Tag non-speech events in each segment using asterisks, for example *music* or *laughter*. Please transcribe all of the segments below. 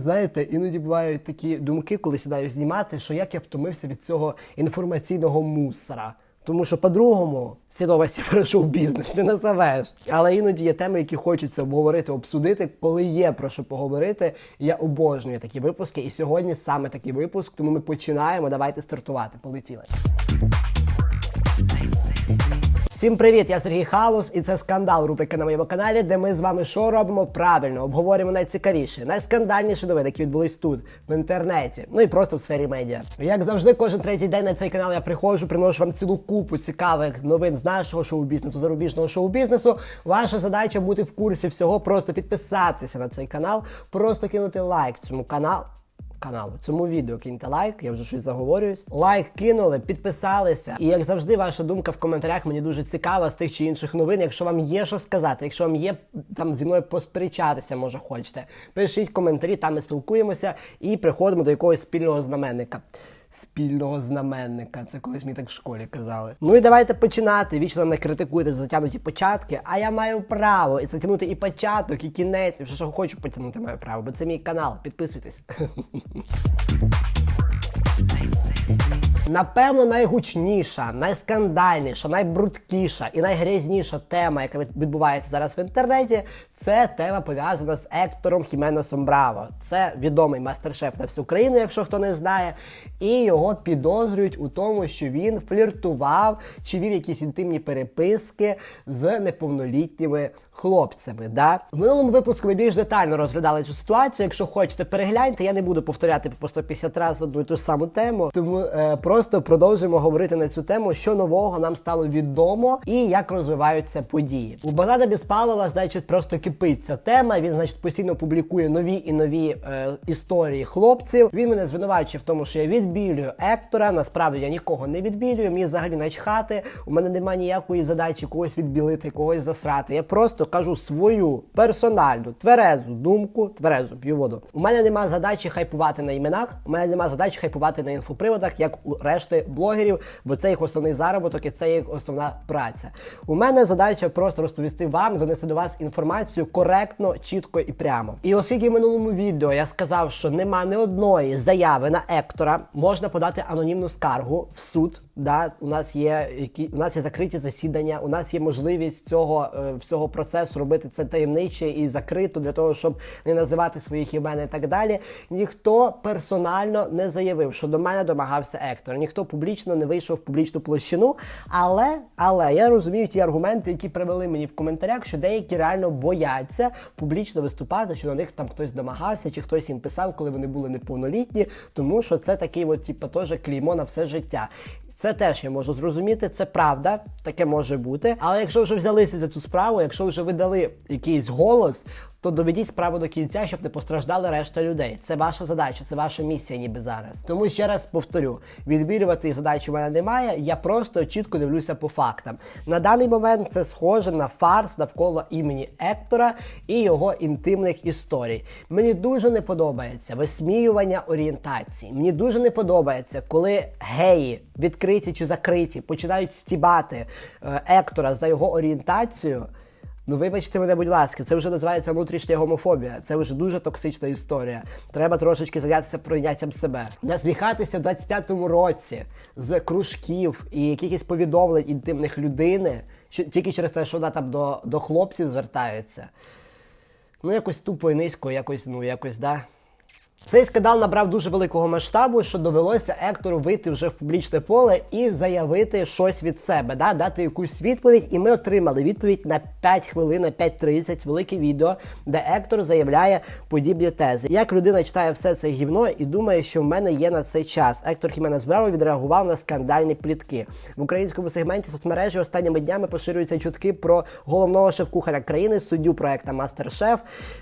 Знаєте, іноді бувають такі думки, коли сідаю знімати, що як я втомився від цього інформаційного мусора. Тому що по-другому ці новості *laughs* про шоу-бізнес не назовеш. Але іноді є теми, які хочеться обговорити, обсудити, коли є про що поговорити. Я обожнюю такі випуски. І сьогодні саме такий випуск, тому ми починаємо. Давайте стартувати. Полетіли. Всім привіт! Я Сергій Халус, і це скандал рубрика на моєму каналі, де ми з вами що робимо правильно, обговорюємо найцікавіше, найскандальніші новини, які відбулись тут, в інтернеті, ну і просто в сфері медіа. Як завжди, кожен третій день на цей канал я приходжу, приношу вам цілу купу цікавих новин з нашого шоу-бізнесу, зарубіжного шоу-бізнесу. Ваша задача бути в курсі всього, просто підписатися на цей канал, просто кинути лайк цьому каналу каналу. Цьому відео киньте лайк, я вже щось заговорююсь. Лайк кинули, підписалися. І як завжди, ваша думка в коментарях мені дуже цікава з тих чи інших новин. Якщо вам є що сказати, якщо вам є там зі мною посперечатися, може хочете, пишіть коментарі, там ми спілкуємося і приходимо до якогось спільного знаменника. Спільного знаменника, це колись мені так в школі казали. Ну і давайте починати. Вічно мене критикуєте за затягнуті початки, а я маю право і затягнути і початок, і кінець, і все, що хочу потягнути, маю право, бо це мій канал. Підписуйтесь. *laughs* Напевно, найгучніша, найскандальніша, найбрудкіша і найгрязніша тема, яка відбувається зараз в інтернеті, це тема пов'язана з Ектором Хіменосом Браво. Це відомий мастер-шеф на всю країну, якщо хто не знає. І його підозрюють у тому, що він фліртував чи вів якісь інтимні переписки з неповнолітніми хлопцями. Да? В минулому випуску ми більш детально розглядали цю ситуацію. Якщо хочете, перегляньте. Я не буду повторяти по 150 разів одну і ту саму тему. Тому е, просто продовжуємо говорити на цю тему, що нового нам стало відомо і як розвиваються події. У Богдана Біспалова, значить, просто кипить ця тема. Він, значить, постійно публікує нові і нові е, історії хлопців. Він мене звинувачує в тому, що я відбілюю Ектора. Насправді я нікого не відбілюю. Мені взагалі начхати. У мене немає ніякої задачі когось відбілити, когось засрати. Я просто кажу свою персональну тверезу думку, тверезу п'ю воду. У мене нема задачі хайпувати на іменах. У мене нема задачі хайпувати на інфоприводах, як у решти блогерів, бо це їх основний заробіток і це їх основна праця. У мене задача просто розповісти вам, донести до вас інформацію коректно, чітко і прямо. І оскільки в минулому відео я сказав, що нема ні одної заяви на Ектора, можна подати анонімну скаргу в суд. Да, у нас є які у нас є закриті засідання, у нас є можливість цього е, всього процесу робити це таємниче і закрито для того, щоб не називати своїх імен і так далі. Ніхто персонально не заявив, що до мене домагався Ектор. Ніхто публічно не вийшов в публічну площину. Але, але я розумію ті аргументи, які привели мені в коментарях, що деякі реально бояться публічно виступати, що на них там хтось домагався, чи хтось їм писав, коли вони були неповнолітні, тому що це такий, от, типу, теж клеймо на все життя. Це теж я можу зрозуміти, це правда, таке може бути. Але якщо вже взялися за цю справу, якщо вже ви дали якийсь голос, то доведіть справу до кінця, щоб не постраждали решта людей. Це ваша задача, це ваша місія, ніби зараз. Тому ще раз повторю: відбілювати задачі в мене немає. Я просто чітко дивлюся по фактам. На даний момент це схоже на фарс навколо імені Ектора і його інтимних історій. Мені дуже не подобається висміювання орієнтації. Мені дуже не подобається, коли геї, відкриті чи закриті, починають стібати е, Ектора за його орієнтацію. Ну, вибачте мене, будь ласка, це вже називається внутрішня гомофобія. Це вже дуже токсична історія. Треба трошечки зайнятися прийняттям себе. Насміхатися в 25-му році з кружків і якихось повідомлень інтимних людини, що тільки через те, що вона там до, до хлопців звертається. Ну, якось тупо і низько, якось, ну, якось, да. Цей скандал набрав дуже великого масштабу, що довелося Ектору вийти вже в публічне поле і заявити щось від себе, да, дати якусь відповідь. І ми отримали відповідь на 5 хвилин, на 5.30, велике відео, де Ектор заявляє подібні тези. Як людина читає все це гівно і думає, що в мене є на цей час. Ектор Хіменес Браво відреагував на скандальні плітки. В українському сегменті соцмережі останніми днями поширюються чутки про головного шеф-кухаря країни, суддю проекта Мастер-Шеф.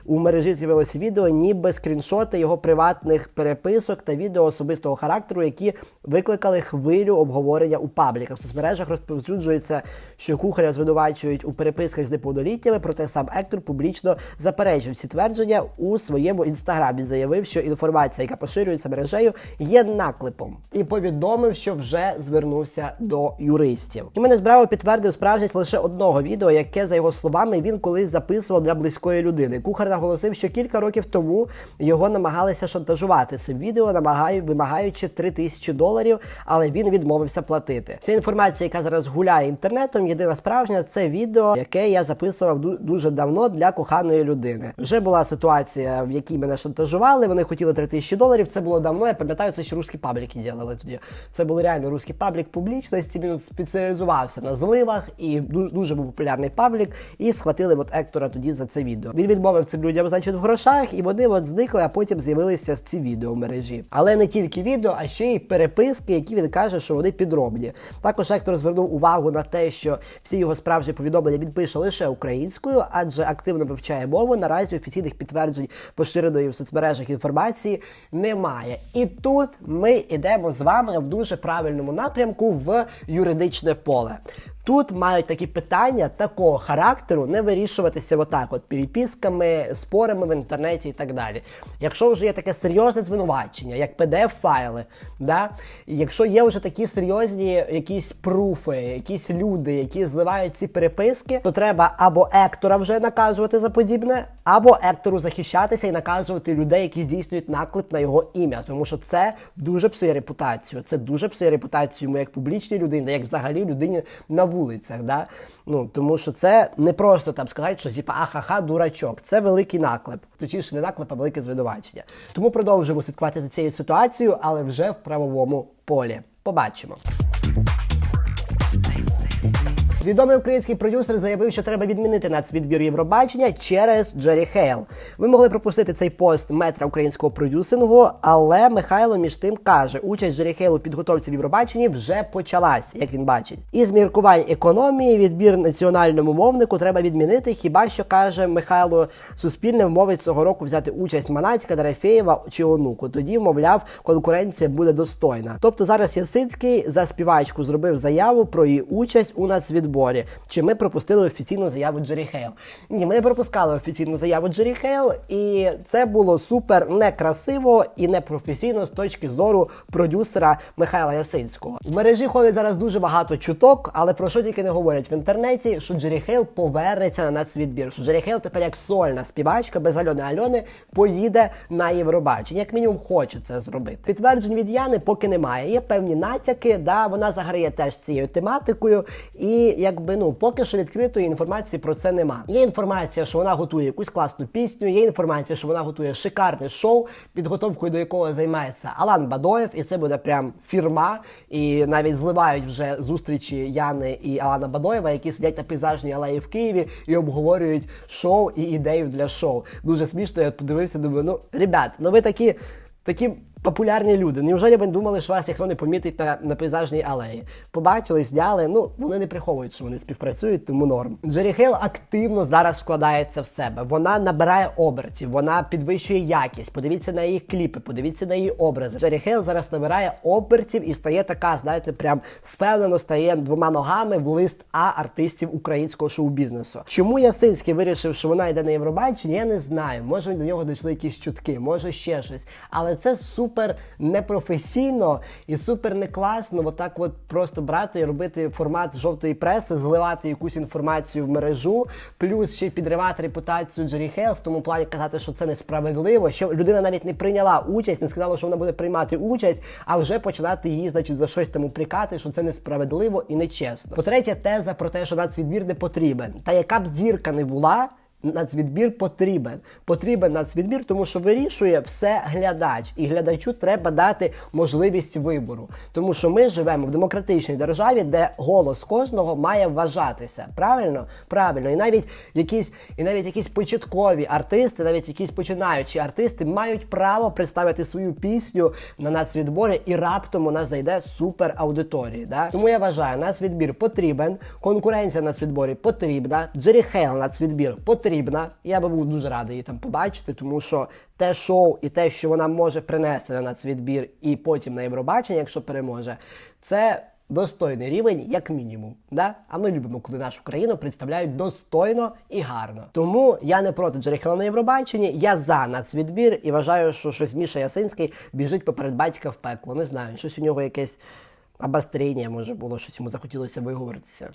У мережі з'явилось відео, ніби скріншоти його приватного приватних переписок та відео особистого характеру, які викликали хвилю обговорення у пабліках. В соцмережах розповсюджується, що кухаря звинувачують у переписках з неповнолітніми, проте сам Ектор публічно заперечив ці твердження у своєму інстаграмі. Заявив, що інформація, яка поширюється мережею, є наклепом, і повідомив, що вже звернувся до юристів. І мене збраво підтвердив справжність лише одного відео, яке за його словами він колись записував для близької людини. Кухар наголосив, що кілька років тому його намагалися шантажувати цим відео, намагаю, вимагаючи 3 тисячі доларів, але він відмовився платити. Вся інформація, яка зараз гуляє інтернетом, єдина справжня це відео, яке я записував дуже давно для коханої людини. Вже була ситуація, в якій мене шантажували. Вони хотіли 3 тисячі доларів. Це було давно. Я пам'ятаю, це ще русські пабліки ділили тоді. Це був реально русський паблік публічності. Він спеціалізувався на зливах і дуже був популярний паблік. І схватили от Ектора тоді за це відео. Він відмовив цим людям, значить, в грошах, і вони от зникли, а потім з'явилися ці відео мережі. Але не тільки відео, а ще й переписки, які він каже, що вони підробні. Також Ектор звернув увагу на те, що всі його справжні повідомлення він пише лише українською, адже активно вивчає мову. Наразі офіційних підтверджень поширеної в соцмережах інформації немає. І тут ми йдемо з вами в дуже правильному напрямку в юридичне поле. Тут мають такі питання такого характеру не вирішуватися отак, от переписками, спорами в інтернеті і так далі. Якщо вже є таке серйозне звинувачення, як pdf файли да? якщо є вже такі серйозні якісь пруфи, якісь люди, які зливають ці переписки, то треба або ектора вже наказувати за подібне, або ектору захищатися і наказувати людей, які здійснюють наклеп на його ім'я, тому що це дуже псує репутацію. Це дуже псує репутацію йому як публічній людині, як взагалі людині на вулицях. Да? Ну тому що це не просто там сказати, що типа ахаха, дурачок. Це великий наклеп. Точніше, не наклеп, а велике звинувачення. Тому продовжуємо слідкувати за цією ситуацією, але вже в правовому полі. Побачимо. Відомий український продюсер заявив, що треба відмінити нацвідбір Євробачення через Джері Хейл. Ви могли пропустити цей пост метра українського продюсингу, але Михайло між тим каже, участь Джері Хейл у підготовці в Євробаченні вже почалась, як він бачить. Із міркувань економії відбір національному мовнику треба відмінити. Хіба що каже Михайло, суспільне вмовить цього року взяти участь Манатька, Дорофєєва чи онуку. Тоді, мовляв, конкуренція буде достойна. Тобто зараз Ясинський за співачку зробив заяву про її участь у нацвідборі. Чи ми пропустили офіційну заяву Джері Хейл? Ні, ми не пропускали офіційну заяву Джері Хейл, і це було супер некрасиво і непрофесійно з точки зору продюсера Михайла Ясинського. В мережі ходить зараз дуже багато чуток, але про що тільки не говорять в інтернеті, що Джері Хейл повернеться на нацвідбір. Що Джері Хейл тепер як сольна співачка без Альони Альони поїде на Євробачення. Як мінімум хоче це зробити. Підтверджень від Яни поки немає. Є певні натяки, да, вона заграє теж цією тематикою, і якби ну поки що відкритої інформації про це нема. Є інформація, що вона готує якусь класну пісню. Є інформація, що вона готує шикарне шоу, підготовкою до якого займається Алан Бадоєв, і це буде прям фірма. І навіть зливають вже зустрічі Яни і Алана Бадоєва, які сидять на пейзажній алеї в Києві і обговорюють шоу і ідею для шоу. Дуже смішно. Я подивився, думаю, ну ребят, ну ви такі. Такі популярні люди. Неужели ви думали, що вас ніхто не помітить на, на пейзажній алеї? Побачили, зняли. Ну вони не приховують, що вони співпрацюють, тому норм. Джері Хейл активно зараз вкладається в себе. Вона набирає обертів, вона підвищує якість. Подивіться на її кліпи, подивіться на її образи. Джері Хейл зараз набирає обертів і стає така, знаєте, прям впевнено стає двома ногами в лист А артистів українського шоу-бізнесу. Чому Ясинський вирішив, що вона йде на Євробачення? Я не знаю. Може до нього дійшли якісь чутки, може ще щось. Але це супер непрофесійно і супер не класно. Отак, от просто брати і робити формат жовтої преси, зливати якусь інформацію в мережу, плюс ще й підривати репутацію Джері Хейл, в тому плані казати, що це несправедливо. Що людина навіть не прийняла участь, не сказала, що вона буде приймати участь, а вже починати її, значить, за щось там упрекати, що це несправедливо і нечесно. По-третє, теза про те, що нацвідбір не потрібен. Та яка б зірка не була. Нацвідбір потрібен. Потрібен нацвідбір, тому що вирішує все глядач, і глядачу треба дати можливість вибору. Тому що ми живемо в демократичній державі, де голос кожного має вважатися. Правильно? Правильно. І навіть якісь, і навіть якісь початкові артисти, навіть якісь починаючі артисти мають право представити свою пісню на нацвідборі, і раптом вона зайде супер аудиторії. Да? Тому я вважаю, нацвідбір потрібен, конкуренція на нацвідборі потрібна, Джері Хейл нацвідбір потрібен. Потрібна. Я би був дуже радий її там побачити, тому що те шоу і те, що вона може принести на нацвідбір і потім на Євробачення, якщо переможе, це достойний рівень, як мінімум. Да? А ми любимо, коли нашу країну представляють достойно і гарно. Тому я не проти Джерехіла на Євробаченні, я за нацвідбір і вважаю, що щось Міша Ясинський біжить поперед батька в пекло. Не знаю, щось у нього якесь обострення, може було, щось йому захотілося виговоритися.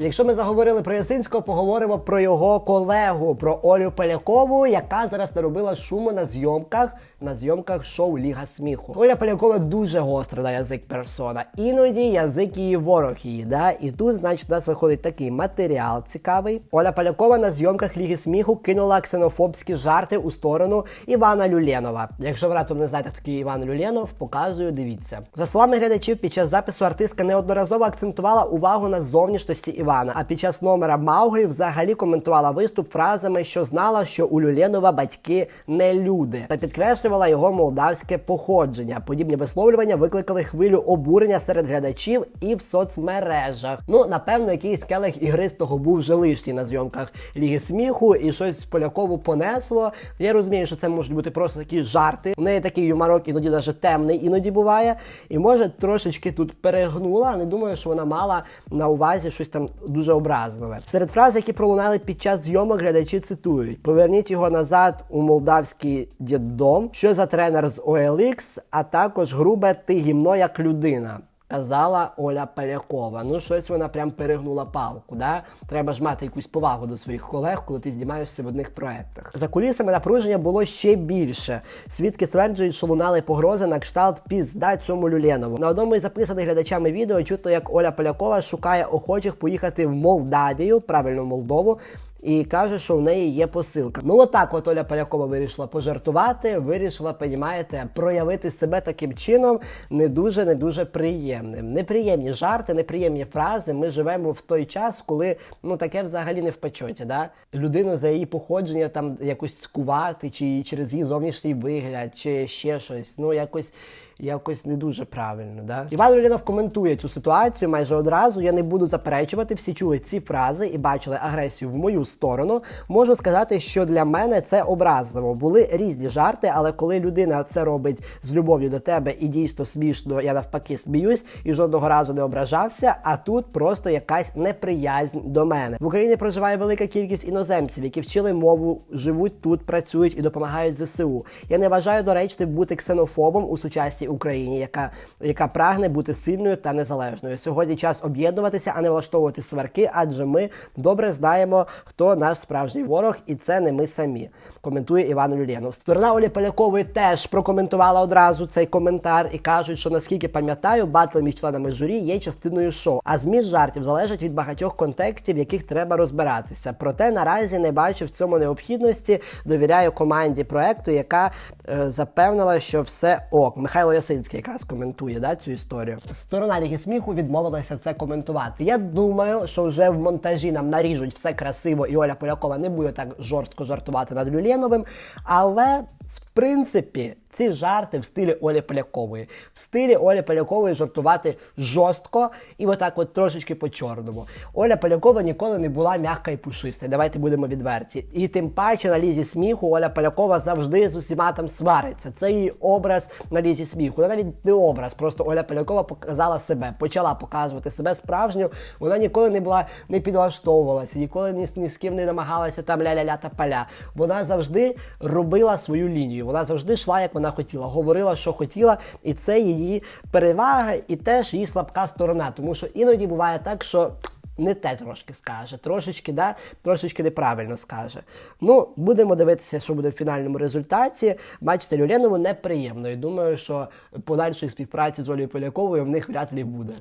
Якщо ми заговорили про Ясинського, поговоримо про його колегу, про Олю Полякову, яка зараз наробила шуму на зйомках на зйомках шоу Ліга сміху. Оля Полякова дуже гостра на язик персона. Іноді язик її ворог її. Да? І тут, значить, у нас виходить такий матеріал цікавий. Оля Полякова на зйомках Ліги сміху кинула ксенофобські жарти у сторону Івана Люленова. Якщо ви не знаєте, хто такий Іван Люленов, показую, дивіться. За словами глядачів, під час запису артистка неодноразово акцентувала увагу на зовнішності Івана. А під час номера Мауглі взагалі коментувала виступ фразами, що знала, що у Люленова батьки не люди, та підкреслювала його молдавське походження. Подібні висловлювання викликали хвилю обурення серед глядачів і в соцмережах. Ну, напевно, якийсь келих ігристого був вже лишній на зйомках Ліги сміху, і щось Полякову понесло. Я розумію, що це можуть бути просто такі жарти. У неї такий юморок іноді навіть темний, іноді буває. І може трошечки тут перегнула. Не думаю, що вона мала на увазі щось там дуже образливе. Серед фраз, які пролунали під час зйомок, глядачі цитують: поверніть його назад у молдавський діддом. Що за тренер з OLX, а також грубе ти гімно як людина. Казала Оля Полякова. Ну, щось вона прям перегнула палку. Да? Треба ж мати якусь повагу до своїх колег, коли ти знімаєшся в одних проектах. За кулісами напруження було ще більше. Свідки стверджують, що лунали погрози на кшталт пізда цьому Люленову. На одному із записаних глядачами відео чутно, як Оля Полякова шукає охочих поїхати в Молдавію, правильно Молдову. І каже, що в неї є посилка. Ну отак, от Оля Полякова вирішила пожартувати, вирішила, понімаєте, проявити себе таким чином не дуже не дуже приємним. Неприємні жарти, неприємні фрази. Ми живемо в той час, коли ну таке взагалі не в почоті. Да? Людину за її походження там якось цькувати, чи через її зовнішній вигляд, чи ще щось. Ну якось якось не дуже правильно. Да? Іван Люлінов коментує цю ситуацію майже одразу. Я не буду заперечувати. Всі чули ці фрази і бачили агресію в мою сторону. Можу сказати, що для мене це образливо. Були різні жарти, але коли людина це робить з любов'ю до тебе і дійсно смішно, я навпаки сміюсь і жодного разу не ображався. А тут просто якась неприязнь до мене. В Україні проживає велика кількість іноземців, які вчили мову, живуть тут, працюють і допомагають ЗСУ. Я не вважаю доречним бути ксенофобом у сучасній Україні, яка, яка прагне бути сильною та незалежною. Сьогодні час об'єднуватися, а не влаштовувати сварки, адже ми добре знаємо, хто наш справжній ворог, і це не ми самі. Коментує Іван Люленов. Сторона Олі Полякової теж прокоментувала одразу цей коментар і кажуть, що наскільки пам'ятаю, батли між членами журі є частиною шоу. А зміст жартів залежить від багатьох контекстів, в яких треба розбиратися. Проте наразі не бачу в цьому необхідності. Довіряю команді проекту, яка е, запевнила, що все ок. Михайло Ясинський якраз коментує да, цю історію. Сторона Ліги сміху відмовилася це коментувати. Я думаю, що вже в монтажі нам наріжуть все красиво, і Оля Полякова не буде так жорстко жартувати над Люленовим. Але в принципі. Ці жарти в стилі Олі Полякової. В стилі Олі Полякової жартувати жорстко і отак от трошечки по-чорному. Оля Полякова ніколи не була м'яка і пушиста. Давайте будемо відверті. І тим паче на лізі сміху Оля Полякова завжди з усіма там свариться. Це її образ на лізі сміху. Вона навіть не образ, просто Оля Полякова показала себе, почала показувати себе справжню. Вона ніколи не була, не підлаштовувалася, ніколи ні, ні з ким не намагалася там ля-ля-ля та паля. Вона завжди робила свою лінію. Вона завжди йшла, як вона хотіла, говорила, що хотіла, і це її перевага, і теж її слабка сторона. Тому що іноді буває так, що. Не те трошки скаже, трошечки, да, трошечки неправильно скаже. Ну, будемо дивитися, що буде в фінальному результаті. Бачите, Люленову неприємно. І думаю, що подальшої співпраці з Олею Поляковою в них вряд ли буде.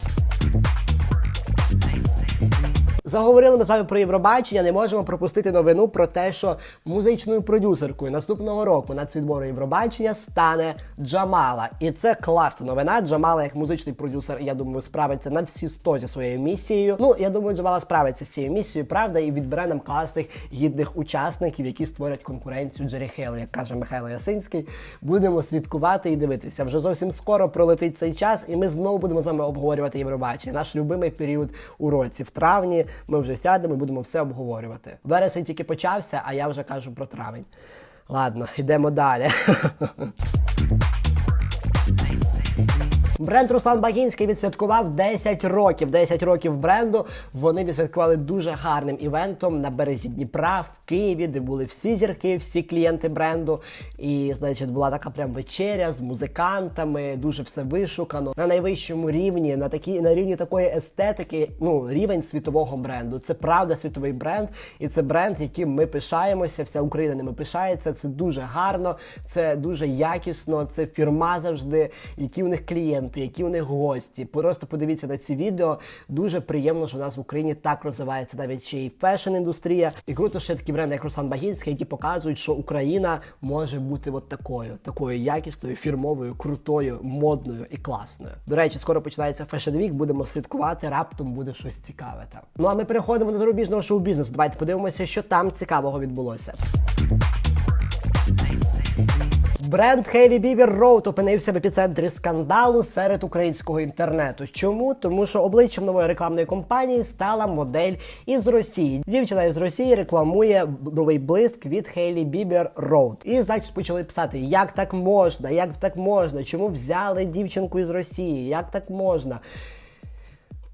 Заговорили ми з вами про Євробачення. Не можемо пропустити новину про те, що музичною продюсеркою наступного року нацвідбору Євробачення стане Джамала. І це класна новина. Джамала, як музичний продюсер, я думаю, справиться на всі 100 зі своєю місією. Ну, я думаю, Джамала справиться з цією місією, правда, і відбере нам класних гідних учасників, які створять конкуренцію Джері Хейл, як каже Михайло Ясинський. Будемо слідкувати і дивитися. Вже зовсім скоро пролетить цей час, і ми знову будемо з вами обговорювати Євробачення. Наш любимий період у році в травні ми вже сядемо і будемо все обговорювати. Вересень тільки почався, а я вже кажу про травень. Ладно, йдемо далі. *laughs* Бренд Руслан Багінський відсвяткував 10 років. 10 років бренду. Вони відсвяткували дуже гарним івентом на березі Дніпра в Києві, де були всі зірки, всі клієнти бренду. І, значить, була така прям вечеря з музикантами, дуже все вишукано на найвищому рівні, на такі на рівні такої естетики. Ну, рівень світового бренду. Це правда світовий бренд, і це бренд, яким ми пишаємося. Вся Україна ними пишається. Це дуже гарно, це дуже якісно. Це фірма завжди, які в них клієнти, які в них гості. Просто подивіться на ці відео. Дуже приємно, що у нас в Україні так розвивається навіть ще й фешн-індустрія. І круто, є такі бренди, як Руслан Багінський, які показують, що Україна може бути от такою, такою якісною, фірмовою, крутою, модною і класною. До речі, скоро починається Week, будемо слідкувати, раптом буде щось цікаве там. Ну а ми переходимо до зарубіжного шоу-бізнесу. Давайте подивимося, що там цікавого відбулося. Бренд Hailey Bieber Road опинився в епіцентрі скандалу серед українського інтернету. Чому? Тому що обличчям нової рекламної кампанії стала модель із Росії. Дівчина із Росії рекламує новий блиск від Hailey Bieber Road. І значить почали писати, як так можна, як так можна, чому взяли дівчинку із Росії, як так можна.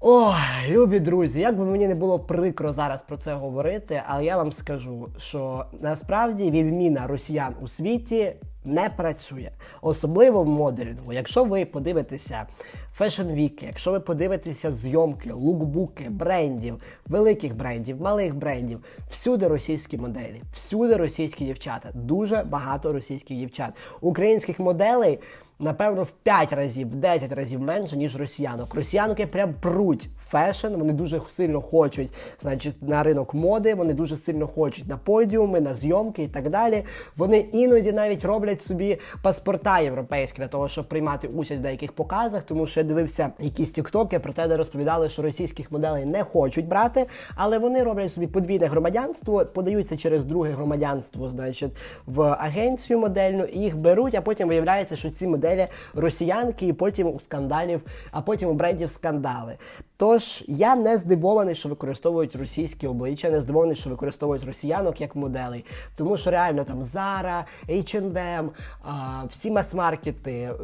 Ой, любі друзі, як би мені не було прикро зараз про це говорити, але я вам скажу, що насправді відміна росіян у світі не працює, особливо в моделінгу. Якщо ви подивитеся фешн-віки, якщо ви подивитеся зйомки, лукбуки, брендів, великих брендів, малих брендів, всюди російські моделі, всюди російські дівчата, дуже багато російських дівчат. Українських моделей напевно, в 5 разів, в 10 разів менше, ніж росіянок. Росіянки прям пруть фешн, вони дуже сильно хочуть, значить, на ринок моди, вони дуже сильно хочуть на подіуми, на зйомки і так далі. Вони іноді навіть роблять собі паспорта європейські для того, щоб приймати участь в деяких показах, тому що я дивився якісь тіктоки про те, де розповідали, що російських моделей не хочуть брати, але вони роблять собі подвійне громадянство, подаються через друге громадянство, значить, в агенцію модельну, їх беруть, а потім виявляється, що ці моделі росіянки, і потім у скандалів, а потім у брендів скандали. Тож я не здивований, що використовують російські обличчя, не здивований, що використовують росіянок як моделей, тому що реально там Zara, H&M, всі мас-маркети, е,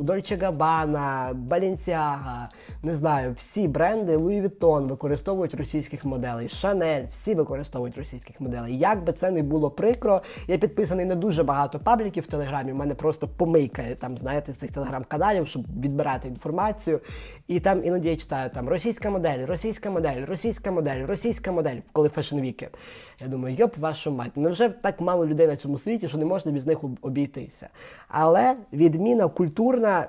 Dolce Gabbana, Balenciaga, не знаю, всі бренди Louis Vuitton використовують російських моделей, Chanel, всі використовують російських моделей. Як би це не було прикро, я підписаний на дуже багато пабліків в Телеграмі. У мене просто помийка там, знаєте, цих телеграм-каналів, щоб відбирати інформацію. І там іноді я читаю там російська модель, російська модель, російська модель, російська модель, коли фешн-віки. Я думаю, йоп, вашу мать, невже так мало людей на цьому світі, що не можна без них обійтися. Але відміна культурна.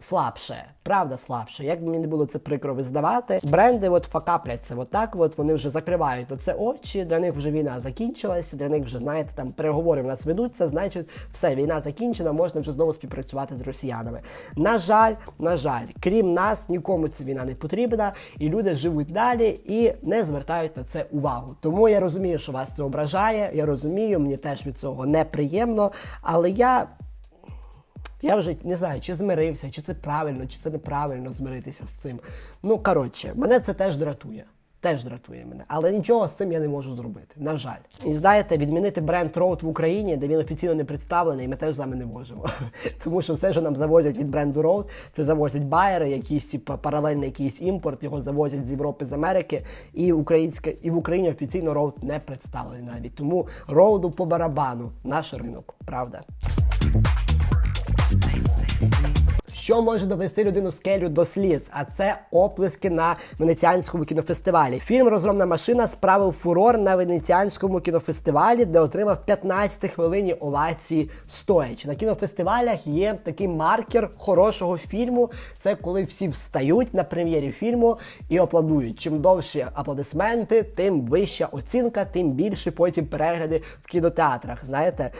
Слабше, правда, слабше. Як би мені не було це прикро визнавати, бренди от факапляться, отак от вони вже закривають на це очі. Для них вже війна закінчилася. Для них вже знаєте, там переговори в нас ведуться. Значить, все, війна закінчена, можна вже знову співпрацювати з росіянами. На жаль, на жаль, крім нас, нікому ця війна не потрібна, і люди живуть далі і не звертають на це увагу. Тому я розумію, що вас це ображає. Я розумію, мені теж від цього неприємно, але я. Я вже не знаю, чи змирився, чи це правильно, чи це неправильно змиритися з цим. Ну, коротше, мене це теж дратує. Теж дратує мене. Але нічого з цим я не можу зробити. На жаль. І знаєте, відмінити бренд Road в Україні, де він офіційно не представлений, ми теж з вами не можемо. *laughs* Тому що все, що нам завозять від бренду Road, це завозять байери, якийсь типу, паралельний якийсь імпорт, його завозять з Європи, з Америки. І українське, і в Україні офіційно Road не представлений навіть. Тому роуду по барабану наш ринок, правда. Що може довести людину з келю до сліз? А це оплески на венеціанському кінофестивалі. Фільм Розгромна машина справив фурор на венеціанському кінофестивалі, де отримав 15 хвилині овації стоячи. На кінофестивалях є такий маркер хорошого фільму. Це коли всі встають на прем'єрі фільму і аплодують. Чим довші аплодисменти, тим вища оцінка, тим більше потім перегляди в кінотеатрах. Знаєте,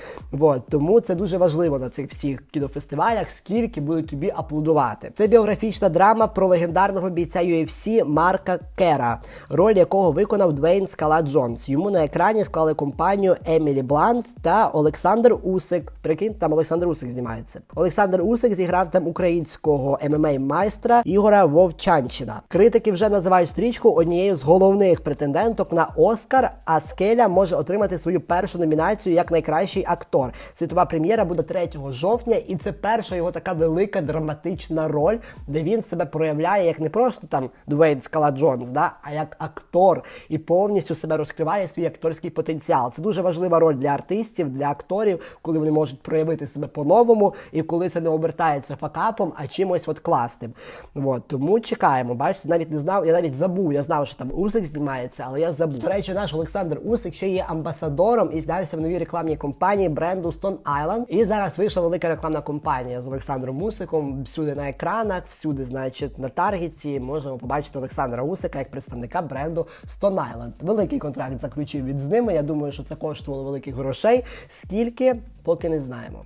От, тому це дуже важливо на цих всіх кінофестивалях, скільки будуть тобі аплодувати. Це біографічна драма про легендарного бійця UFC Марка Кера, роль якого виконав Двейн Скала Джонс. Йому на екрані склали компанію Емілі Блант та Олександр Усик. Прикинь, там Олександр Усик знімається. Олександр Усик зіграв там українського ММА майстра Ігора Вовчанчина. Критики вже називають стрічку однією з головних претенденток на Оскар. А Скеля може отримати свою першу номінацію як найкращий актор. Світова прем'єра буде 3 жовтня, і це перша його така велика драматична роль, де він себе проявляє як не просто там Дуейн Скала Джонс, да, а як актор і повністю себе розкриває свій акторський потенціал. Це дуже важлива роль для артистів, для акторів, коли вони можуть проявити себе по-новому, і коли це не обертається факапом, а чимось от класним. От, тому чекаємо. Бачите, навіть не знав, я навіть забув. Я знав, що там Усик знімається, але я забув. До речі, наш Олександр Усик ще є амбасадором і знявся в новій рекламній компанії бренду Stone Island. І зараз вийшла велика рекламна компанія з Олександром Усиком. Всюди на екранах, всюди, значить, на таргеті можемо побачити Олександра Усика як представника бренду Stone Island. Великий контракт заключив від з ними. Я думаю, що це коштувало великих грошей. Скільки, поки не знаємо.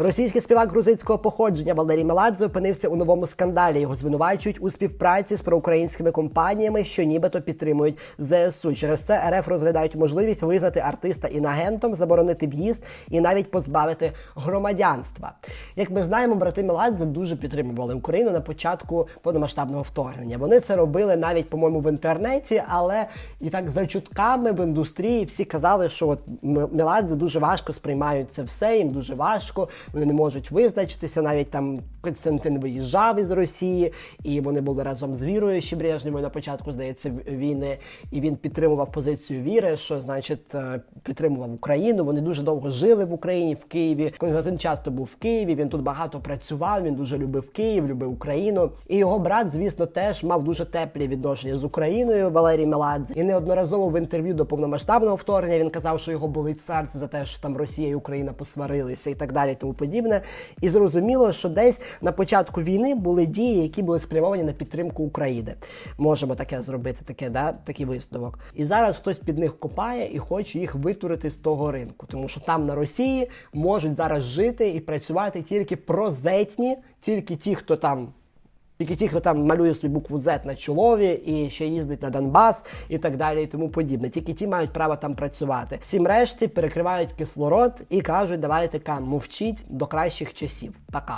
Російський співак грузинського походження Валерій Меладзе опинився у новому скандалі. Його звинувачують у співпраці з проукраїнськими компаніями, що нібито підтримують ЗСУ. Через це РФ розглядають можливість визнати артиста інагентом, заборонити в'їзд і навіть позбавити громадянства. Як ми знаємо, брати Меладзе дуже підтримували Україну на початку повномасштабного вторгнення. Вони це робили навіть, по-моєму, в інтернеті, але і так за чутками в індустрії всі казали, що от Меладзе дуже важко сприймають це все, їм дуже важко. Вони не можуть визначитися. Навіть там Константин виїжджав із Росії, і вони були разом з Вірою ще Брежнєвою на початку, здається, війни. І він підтримував позицію Віри, що значить е, підтримував Україну. Вони дуже довго жили в Україні, в Києві. Константин часто був в Києві. Він тут багато працював. Він дуже любив Київ, любив Україну. І його брат, звісно, теж мав дуже теплі відношення з Україною. Валерій Меладзе. І неодноразово в інтерв'ю до повномасштабного вторгнення він казав, що його болить серце за те, що там Росія і Україна посварилися і так далі, тому подібне. І зрозуміло, що десь на початку війни були дії, які були спрямовані на підтримку України. Можемо таке зробити, таке, да, такий висновок. І зараз хтось під них копає і хоче їх витурити з того ринку, тому що там на Росії можуть зараз жити і працювати тільки прозетні, тільки ті, хто там. Тільки ті, хто там малює собі букву Z на чолові і ще їздить на Донбас і так далі, і тому подібне. Тільки ті мають право там працювати. Всім решті перекривають кислород і кажуть, давайте ка мовчіть до кращих часів. Пока.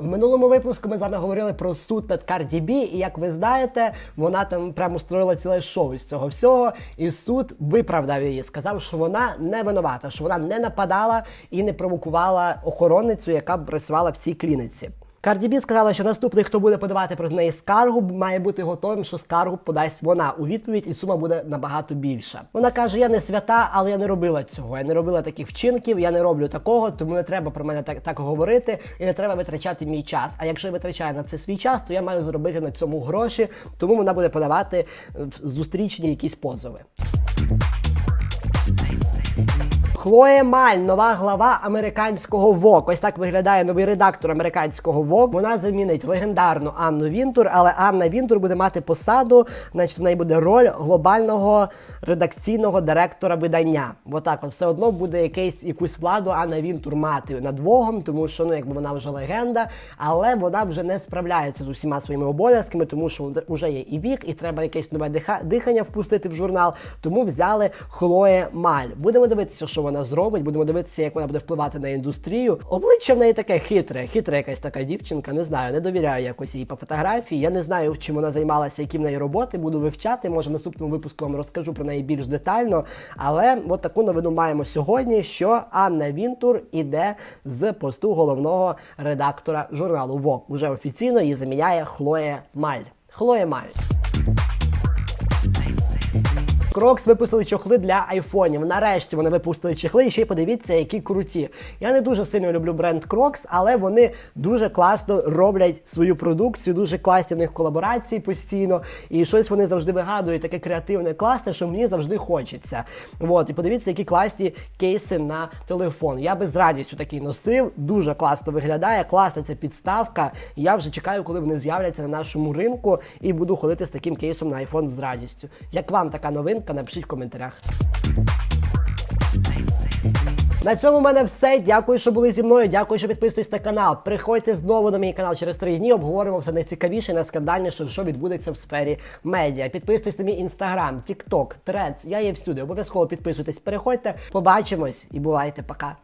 В минулому випуску ми з вами говорили про суд над Карді Бі, і як ви знаєте, вона там прямо строїла ціле шоу з цього всього, і суд виправдав її, сказав, що вона не винувата, що вона не нападала і не провокувала охоронницю, яка працювала в цій клініці. B сказала, що наступний, хто буде подавати проти неї скаргу, має бути готовим, що скаргу подасть вона у відповідь, і сума буде набагато більша. Вона каже: Я не свята, але я не робила цього. Я не робила таких вчинків, я не роблю такого, тому не треба про мене так, так говорити, і не треба витрачати мій час. А якщо я витрачаю на це свій час, то я маю зробити на цьому гроші, тому вона буде подавати е, в зустрічні якісь позови. Хлоє Маль, нова глава американського ВОК. Ось так виглядає новий редактор американського ВОК. Вона замінить легендарну Анну Вінтур, але Анна Вінтур буде мати посаду, значить, в неї буде роль глобального редакційного директора видання. Отак, от все одно буде якийсь якусь владу Анна Вінтур мати над Вогом, тому що ну якби вона вже легенда, але вона вже не справляється з усіма своїми обов'язками, тому що вже є і вік, і треба якесь нове дихання впустити в журнал. Тому взяли Хлоє Маль. Будемо дивитися, що вона зробить. Будемо дивитися, як вона буде впливати на індустрію. Обличчя в неї таке хитре, хитра якась така дівчинка. Не знаю, не довіряю якось їй по фотографії. Я не знаю, чим вона займалася, які в неї роботи. Буду вивчати. Може, в наступному випуску вам розкажу про неї більш детально. Але от таку новину маємо сьогодні, що Анна Вінтур іде з посту головного редактора журналу Vogue. Уже офіційно її заміняє Хлоя Маль. Хлоя Маль. Крокс випустили чохли для айфонів. Нарешті вони випустили чехли. І ще й подивіться, які круті. Я не дуже сильно люблю бренд Crocs, але вони дуже класно роблять свою продукцію, дуже класні в них колаборації постійно. І щось вони завжди вигадують, таке креативне, класне, що мені завжди хочеться. От, і подивіться, які класні кейси на телефон. Я би з радістю такий носив. Дуже класно виглядає, класна ця підставка. Я вже чекаю, коли вони з'являться на нашому ринку, і буду ходити з таким кейсом на iPhone з радістю. Як вам така новинка? Напишіть в коментарях. На цьому в мене все. Дякую, що були зі мною. Дякую, що підписуєтесь на канал. Приходьте знову на мій канал через три дні. Обговоримо все найцікавіше, найскандальніше, що відбудеться в сфері медіа. Підписуйтесь на мій інстаграм, тікток, трец. Я є всюди. Обов'язково підписуйтесь, переходьте. Побачимось і бувайте, пока.